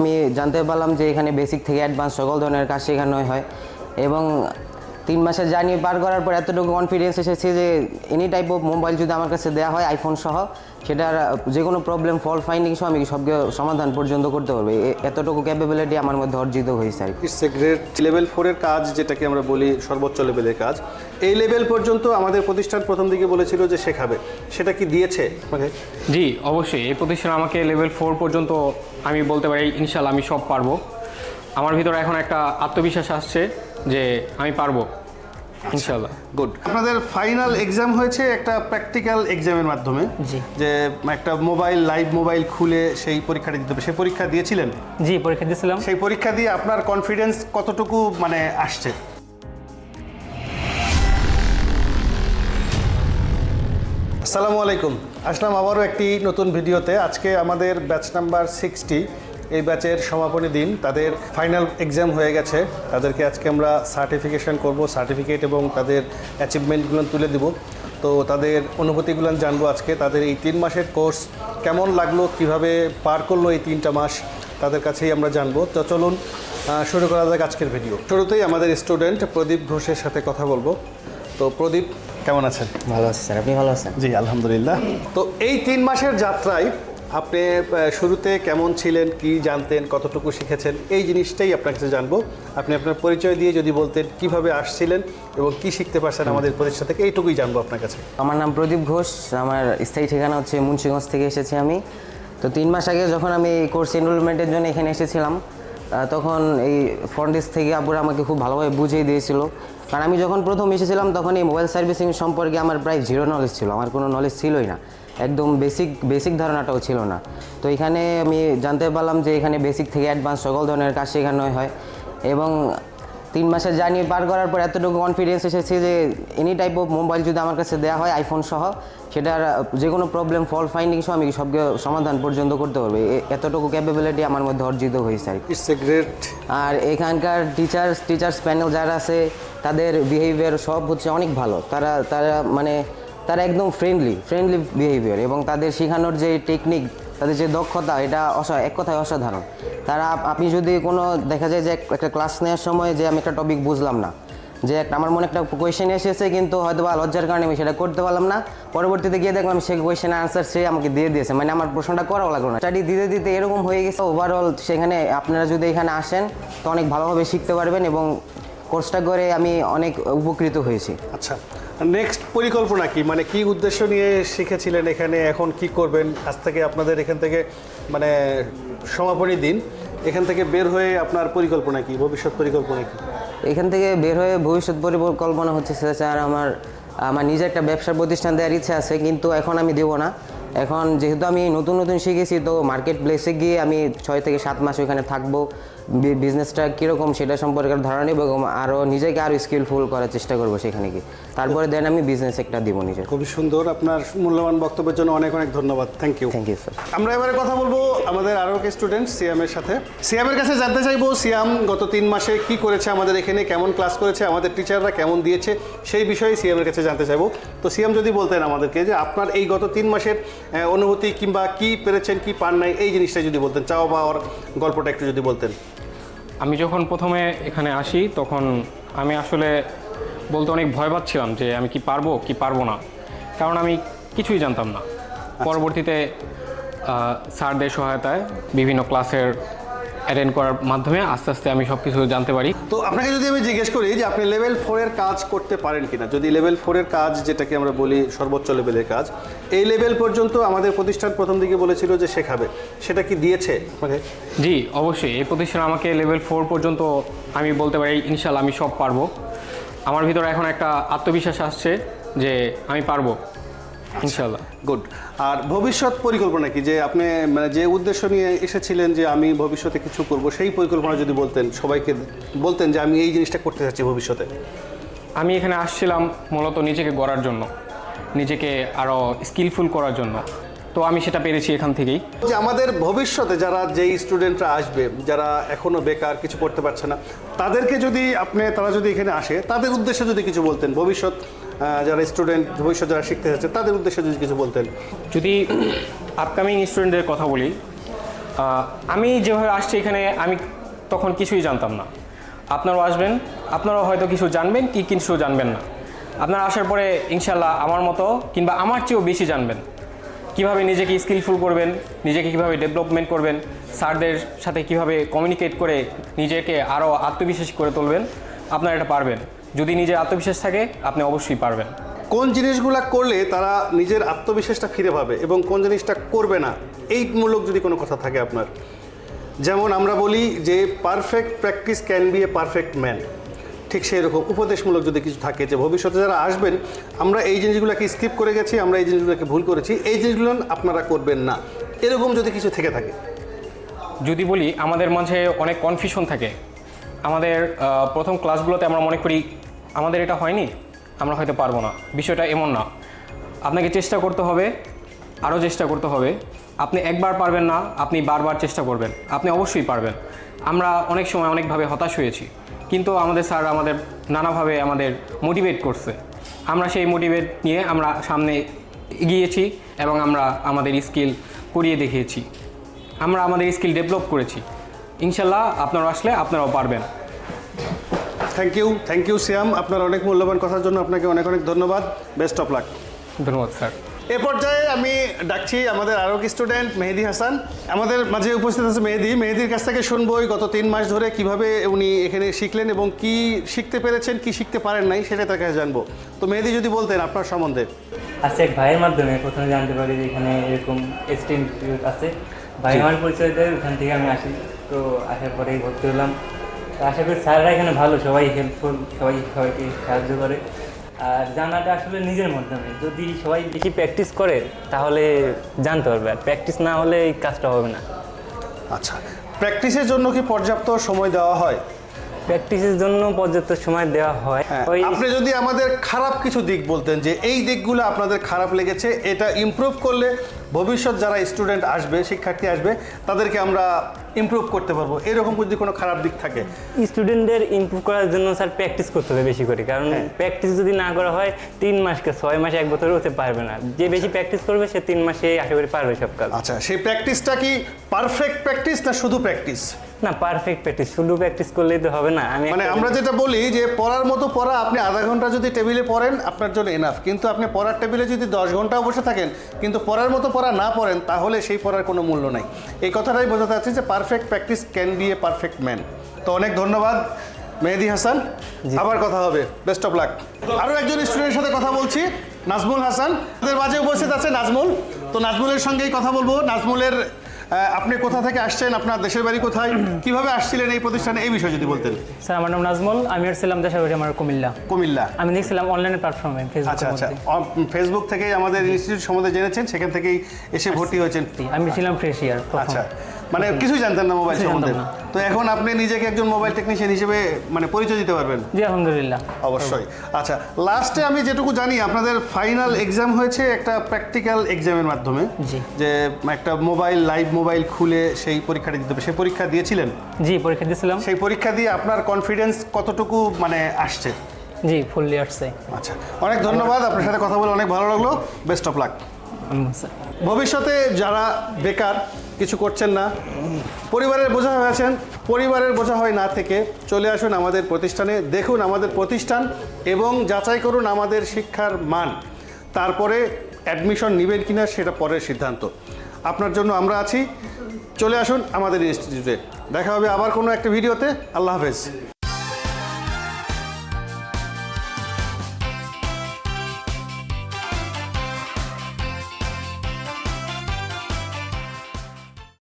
আমি জানতে পারলাম যে এখানে বেসিক থেকে অ্যাডভান্স সকল ধরনের কাজ শেখানো হয় এবং তিন মাসের জার্নি পার করার পর এতটুকু কনফিডেন্স এসেছে যে এনি টাইপ অফ মোবাইল যদি আমার কাছে দেওয়া হয় আইফোন সহ সেটার যে কোনো প্রবলেম ফল্ট ফাইন্ডিং সহ আমি সবকে সমাধান পর্যন্ত করতে পারব? এ- এতটুকু ক্যাপাবিলিটি আমার মধ্যে অর্জিত হয়েছে আর কি। ইটস গ্রেট লেভেল ফোরের কাজ যেটাকে আমরা বলি সর্বোচ্চ লেভেলের কাজ। এই লেভেল পর্যন্ত আমাদের প্রতিষ্ঠান প্রথম দিকে বলেছিল যে শেখাবে। সেটা কি দিয়েছে? জি অবশ্যই। এই প্রতিষ্ঠান আমাকে লেভেল ফোর পর্যন্ত আমি বলতে পারি ইনশাল্লাহ আমি সব পারব। আমার ভিতরে এখন একটা আত্মবিশ্বাস আসছে যে আমি পারব। ইনশাল্লাহ গুড আপনাদের ফাইনাল এক্সাম হয়েছে একটা প্র্যাকটিক্যাল এক্সামের মাধ্যমে জি। যে একটা মোবাইল লাইভ মোবাইল খুলে সেই পরীক্ষাটা দিতে হবে। সেই পরীক্ষা দিয়েছিলেন? জি পরীক্ষা দিয়েছিলাম। সেই পরীক্ষা দিয়ে আপনার কনফিডেন্স কতটুকু মানে আসছে? আসসালামু আলাইকুম। আসলাম আবারও একটি নতুন ভিডিওতে আজকে আমাদের ব্যাচ নাম্বার সিক্সটি এই ব্যাচের সমাপনী দিন তাদের ফাইনাল এক্সাম হয়ে গেছে। তাদেরকে আজকে আমরা সার্টিফিকেশন করব সার্টিফিকেট এবং তাদের অ্যাচিভমেন্টগুলো তুলে দিব। তো তাদের অনুভূতিগুলো জানব আজকে তাদের এই তিন মাসের কোর্স কেমন লাগল কীভাবে পার করল এই তিনটা মাস তাদের কাছেই আমরা জানব। তো চলুন শুরু করা যাক আজকের ভিডিও শুরুতেই আমাদের স্টুডেন্ট প্রদীপ ঘোষের সাথে কথা বলব। তো প্রদীপ কেমন আছেন? ভালো আছে স্যার আপনি ভালো আছেন? জি আলহামদুলিল্লাহ। তো এই তিন মাসের যাত্রায় আপনি শুরুতে কেমন ছিলেন কি জানতেন কতটুকু শিখেছেন এই জিনিসটাই আপনার কাছে জানব। আপনি আপনার পরিচয় দিয়ে যদি বলতেন কীভাবে আসছিলেন এবং কি শিখতে পারছেন আমাদের প্রতিষ্ঠা থেকে এইটুকুই জানব আপনার কাছে। আমার নাম প্রদীপ ঘোষ আমার স্থায়ী ঠিকানা হচ্ছে মুন্সিগঞ্জ থেকে এসেছি আমি। তো তিন মাস আগে যখন আমি এই কোর্স এনরোলমেন্টের জন্য এখানে এসেছিলাম তখন এই ফন্ডিস থেকে আব্বুরা আমাকে খুব ভালোভাবে বুঝিয়ে দিয়েছিল। কারণ আমি যখন প্রথম এসেছিলাম তখন এই মোবাইল সার্ভিসিং সম্পর্কে আমার প্রায় জিরো নলেজ ছিল আমার কোনো নলেজ ছিলই না। একদম বেসিক বেসিক ধারণাটাও ছিল না। তো এখানে আমি জানতে পারলাম যে এখানে বেসিক থেকে অ্যাডভান্স সকল ধরনের কাজ শেখানো হয় এবং তিন মাসের জার্নি পার করার পর এতটুকু কনফিডেন্স এসেছে যে এনি টাইপ অফ মোবাইল যদি আমার কাছে দেওয়া হয় আইফোন সহ সেটার যে কোনো প্রবলেম ফল ফাইন্ডিং সহ আমি সবকে সমাধান পর্যন্ত করতে পারব। এ- এতটুকু ক্যাপাবিলিটি আমার মধ্যে অর্জিত হয়েছে আর ইটস এ গ্রেট আর এখানকার টিচার্স টিচার্স প্যানেল যারা আছে তাদের বিহেভিয়ার সব হচ্ছে অনেক ভালো। তারা তারা মানে তারা একদম ফ্রেন্ডলি ফ্রেন্ডলি বিহেভিয়ার এবং তাদের শেখানোর যে টেকনিক তাদের যে দক্ষতা, এটা অসা, এক কথায় অসাধারণ। তারা আপ- আপনি যদি কোনো, দেখা যায় যে একটা ক্লাস নেওয়ার সময় যে আমি একটা টপিক বুঝলাম না, যে একটা, আমার মনে একটা কোয়েশ্চেন এসেছে কিন্তু হয়তো বা লজ্জার কারণে আমি সেটা করতে পারলাম না, পরবর্তীতে গিয়ে দেখলাম সেই কোয়েশ্চেনের আনসার সে আমাকে দিয়ে দিয়েছে মানে আমার প্রশ্নটা করাও লাগল না। স্টাডি দিতে দিতে এরকম হয়ে গেছে ওভারঅল সেখানে আপনারা যদি এখানে আসেন, তো অনেক ভালোভাবে শিখতে পারবেন এবং কোর্সটা করে আমি অনেক উপকৃত হয়েছি। আচ্ছা। নেক্সট পরিকল্পনা কি? মানে কি উদ্দেশ্য নিয়ে শিখেছিলেন এখানে? এখন কি করবেন? আজ থেকে আপনাদের এখান থেকে মানে সমাপনী দিন। এখান থেকে বের হয়ে আপনার পরিকল্পনা কি? ভবিষ্যৎ পরিকল্পনা কি? এখান থেকে বের হয়ে ভবিষ্যৎ পরিকল্পনা হচ্ছে স্যার আমার আমার নিজের একটা ব্যবসা প্রতিষ্ঠান দেওয়ার ইচ্ছা আছে, কিন্তু এখন আমি দেবো না। এখন যেহেতু আমি নতুন নতুন শিখেছি তো মার্কেট প্লেসে গিয়ে আমি ছয় থেকে সাত মাস ওইখানে থাকব। বিজনেসটা কীরকম সেটা সম্পর্কে ধারণা নেব এবং আরও নিজেকে আরও স্কিলফুল করার চেষ্টা করব সেখানে গিয়ে। তারপরে দেন আমি বিজনেস একটা দিব নিজের। খুবই সুন্দর আপনার মূল্যবান বক্তব্যের জন্য অনেক অনেক ধন্যবাদ। Thank you thank you sir আমরা এবারে কথা বলব আমাদের আরও এক স্টুডেন্ট সিয়ামের সাথে। সিয়ামের কাছে জানতে চাইব সিয়াম গত তিন মাসে কি করেছে আমাদের এখানে কেমন ক্লাস করেছে আমাদের টিচাররা কেমন দিয়েছে সেই বিষয়ে সিয়ামের কাছে জানতে চাইব। তো সিয়াম যদি বলতেন আমাদেরকে যে আপনার এই গত তিন মাসের অনুভূতি কিংবা কি পেরেছেন কি পান নাই এই জিনিসটা যদি বলতেন চাও বা ওর গল্পটা একটু যদি বলতেন। আমি যখন প্রথমে এখানে আসি তখন আমি আসলে বলতে অনেক ভয় পাচ্ছিলাম যে আমি কি পারব কি পারব না। কারণ আমি কিছুই জানতাম না। পরবর্তীতে স্যারদের সহায়তায় বিভিন্ন ক্লাসের অ্যাটেন্ড করার মাধ্যমে আস্তে আস্তে আমি সব কিছু জানতে পারি। তো আপনাকে যদি আমি জিজ্ঞেস করি যে আপনি লেভেল ফোরের কাজ করতে পারেন কিনা যদি লেভেল ফোরের কাজ যেটাকে আমরা বলি সর্বোচ্চ লেভেলের কাজ এই লেভেল পর্যন্ত আমাদের প্রতিষ্ঠান প্রথম দিকে বলেছিল যে শেখাবে সেটা কি দিয়েছে জি অবশ্যই। এই প্রতিষ্ঠান আমাকে লেভেল ফোর পর্যন্ত আমি বলতে পারি ইনশাল্লাহ আমি সব পারব। আমার ভিতরে এখন একটা আত্মবিশ্বাস আসছে যে আমি পারব। ইনশাল্লাহ গুড আর ভবিষ্যৎ পরিকল্পনা কি? যে আপনি মানে যে উদ্দেশ্য নিয়ে এসেছিলেন যে আমি ভবিষ্যতে কিছু করব সেই পরিকল্পনা যদি বলতেন সবাইকে বলতেন যে আমি এই জিনিসটা করতে চাচ্ছি ভবিষ্যতে। আমি এখানে আসছিলাম মূলত নিজেকে গড়ার জন্য নিজেকে আরও স্কিলফুল করার জন্য। তো আমি সেটা পেরেছি এখান থেকেই। যে আমাদের ভবিষ্যতে যারা যেই স্টুডেন্টরা আসবে যারা এখনও বেকার কিছু করতে পারছে না তাদেরকে যদি আপনি তারা যদি এখানে আসে তাদের উদ্দেশ্যে যদি কিছু বলতেন ভবিষ্যৎ যারা স্টুডেন্ট ভবিষ্যৎ যারা শিখতে যাচ্ছে তাদের উদ্দেশ্যে যদি কিছু বলতেন। যদি আপকামিং স্টুডেন্টদের কথা বলি আমি যেভাবে আসছি এখানে, আমি তখন কিছুই জানতাম না। আপনারাও আসবেন, আপনারাও হয়তো কিছু জানবেন কি কিছু জানবেন না। আপনারা আসার পরে ইনশাল্লাহ আমার মতো কিংবা আমার চেয়েও বেশি জানবেন। কীভাবে নিজেকে স্কিলফুল করবেন, নিজেকে কীভাবে ডেভেলপমেন্ট করবেন, স্যারদের সাথে কীভাবে কমিউনিকেট করে নিজেকে আরও আত্মবিশ্বাসী করে তুলবেন, আপনারা এটা পারবেন। যদি নিজের আত্মবিশ্বাস থাকে আপনি অবশ্যই পারবেন। কোন জিনিসগুলা করলে তারা নিজের আত্মবিশ্বাসটা ফিরে পাবে এবং কোন জিনিসটা করবে না এই মূলক যদি কোনো কথা থাকে আপনার। যেমন আমরা বলি যে perfect practice can be a perfect man ঠিক সেই রকম উপদেশমূলক যদি কিছু থাকে যে ভবিষ্যতে যারা আসবেন আমরা এই জিনিসগুলোকে স্কিপ করে গেছি আমরা এই জিনিসগুলোকে ভুল করেছি এই জিনিসগুলো আপনারা করবেন না। এরকম যদি কিছু থেকে থাকে। যদি বলি আমাদের মাঝে অনেক কনফিউশন থাকে। আমাদের প্রথম ক্লাসগুলোতে আমরা মনে করি আমাদের এটা হয়নি, আমরা হয়তো পারব না। বিষয়টা এমন না। আপনাকে চেষ্টা করতে হবে, আরও চেষ্টা করতে হবে। আপনি একবার পারবেন না, আপনি বারবার চেষ্টা করবেন। আপনি অবশ্যই পারবেন। আমরা অনেক সময় অনেকভাবে হতাশ হয়েছি, কিন্তু আমাদের স্যার আমাদের নানাভাবে আমাদের মোটিভেট করছে। আমরা সেই মোটিভেট নিয়ে আমরা সামনে এগিয়েছি এবং আমরা আমাদের স্কিল করিয়ে দেখিয়েছি। আমরা আমাদের স্কিল ডেভেলপ করেছি। ইনশাল্লাহ আপনারা আসলে আপনারাও পারবেন। Thank you thank you Shyam আপনার অনেক মূল্যবান কথার জন্য আপনাকে অনেক অনেক ধন্যবাদ। বেস্ট অফ লাক ধন্যবাদ স্যার। এ পর্যায়ে আমি ডাকছি আমাদের আরও এক স্টুডেন্ট মেহেদি হাসান। আমাদের মাঝে উপস্থিত আছে মেহেদি। মেহেদির কাছ থেকে শুনব গত তিন মাস ধরে কীভাবে উনি এখানে শিখলেন এবং কি শিখতে পেরেছেন কি শিখতে পারেন নাই সেটা তার কাছে জানব। তো মেহেদি যদি বলতেন আপনার সম্বন্ধে। আচ্ছা এক ভাইয়ের মাধ্যমে প্রথমে জানতে পারি যে এখানে এরকম এসটি ইনস্টিটিউট আছে। ভাই আমার পরিচয় দেয় ওখান থেকে আমি আসি। তো আসার পরেই ভর্তি হলাম। আশা করি স্যাররা এখানে ভালো, সবাই হেল্পফুল সবাই সবাইকে সাহায্য করে। আর জানাটা আসলে নিজের মাধ্যমে যদি সবাই বেশি প্র্যাকটিস করে, তাহলে জানতে পারবে। আর প্র্যাকটিস না হলে এই কাজটা হবে না। আচ্ছা প্র্যাকটিসের জন্য কি পর্যাপ্ত সময় দেওয়া হয়? প্র্যাকটিসের জন্য পর্যাপ্ত সময় দেওয়া হয়। হ্যাঁ, ওই আপনি যদি আমাদের খারাপ কিছু দিক বলতেন যে এই দিকগুলো আপনাদের খারাপ লেগেছে এটা ইমপ্রুভ করলে ভবিষ্যৎ যারা স্টুডেন্ট আসবে শিক্ষার্থী আসবে তাদেরকে আমরা ইমপ্রুভ করতে পারব। এরকম যদি কোনো খারাপ দিক থাকে? স্টুডেন্টদের ইমপ্রুভ করার জন্য স্যার প্র্যাকটিস করতে হবে বেশি করে। কারণ প্র্যাকটিস যদি না করা হয় তিন মাসকে ছয় মাস এক বছর হতে পারবে না। যে বেশি প্র্যাকটিস করবে সে তিন মাসে আশা করি পারবে সব কাজ। আচ্ছা সেই প্র্যাকটিসটা কি পারফেক্ট প্র্যাকটিস না শুধু প্র্যাকটিস না পারফেক্ট প্র্যাকটিস শুধু প্র্যাকটিস করলেই তো হবে না আমি মানে আমরা যেটা বলি যে পড়ার মতো পড়া আপনি আধা ঘণ্টা যদি টেবিলে পড়েন আপনার জন্য এনাফ কিন্তু আপনি পড়ার টেবিলে যদি দশ ঘন্টাও বসে থাকেন কিন্তু পড়ার মতো পড়া না পড়েন তাহলে সেই পড়ার কোনো মূল্য নাই। এই কথাটাই বোঝাতে যাচ্ছে যে perfect practice can be a perfect man তো অনেক ধন্যবাদ মেহেদি হাসান। আবার কথা হবে। বেস্ট অফ লাক আরও একজন স্টুডেন্টের সাথে কথা বলছি নাজমুল হাসান। আমাদের মাঝে উপস্থিত আছে নাজমুল। তো নাজমুলের সঙ্গেই কথা বলব। নাজমুলের আপনি কোথা থেকে আসছেন? আপনার দেশের বাড়ি কোথায়? কীভাবে আসছিলেন এই প্রতিষ্ঠানে? এই বিষয়ে যদি বলতেন। স্যার আমার নাম নাজমল। আমি আসছিলাম দেশের বাড়ি আমার কুমিল্লা। কুমিল্লা। আমি দেখছিলাম অনলাইনে প্ল্যাটফর্মে আচ্ছা আচ্ছা। ফেসবুক থেকেই আমাদের ইনস্টিটিউট সম্বন্ধে জেনেছেন সেখান থেকেই এসে ভর্তি হয়েছেন। আমি ছিলাম ফ্রেশ ইয়ার আচ্ছা। মানে কিছুই জানতেন না মোবাইল সম্বন্ধে। তো এখন আপনি নিজেকে একজন মোবাইল টেকনিশিয়ান হিসেবে মানে পরিচয় দিতে পারবেন? জি আলহামদুলিল্লাহ। অবশ্যই। আচ্ছা লাস্টে আমি যেটুকু জানি আপনাদের ফাইনাল এক্সাম হয়েছে একটা প্র্যাকটিক্যাল এক্সামের মাধ্যমে। জি। যে একটা মোবাইল লাইভ মোবাইল খুলে সেই পরীক্ষাটা দিতে হবে। সেই পরীক্ষা দিয়েছিলেন? জি পরীক্ষা দিয়েছিলাম। সেই পরীক্ষা দিয়ে আপনার কনফিডেন্স কতটুকু মানে আসছে? জি ফুললি আসছে। আচ্ছা অনেক ধন্যবাদ। আপনার সাথে কথা বলে অনেক ভালো লাগল। বেস্ট অফ লাক ভবিষ্যতে যারা বেকার কিছু করছেন না। পরিবারের বোঝা হয়ে আছেন পরিবারের বোঝা হয় না থেকে চলে আসুন আমাদের প্রতিষ্ঠানে, দেখুন আমাদের প্রতিষ্ঠান এবং যাচাই করুন আমাদের শিক্ষার মান। তারপরে অ্যাডমিশন নেবেন কিনা সেটা পরের সিদ্ধান্ত। আপনার জন্য আমরা আছি। চলে আসুন আমাদের ইনস্টিটিউটে দেখা হবে আবার কোনো একটা ভিডিওতে আল্লাহ হাফেজ।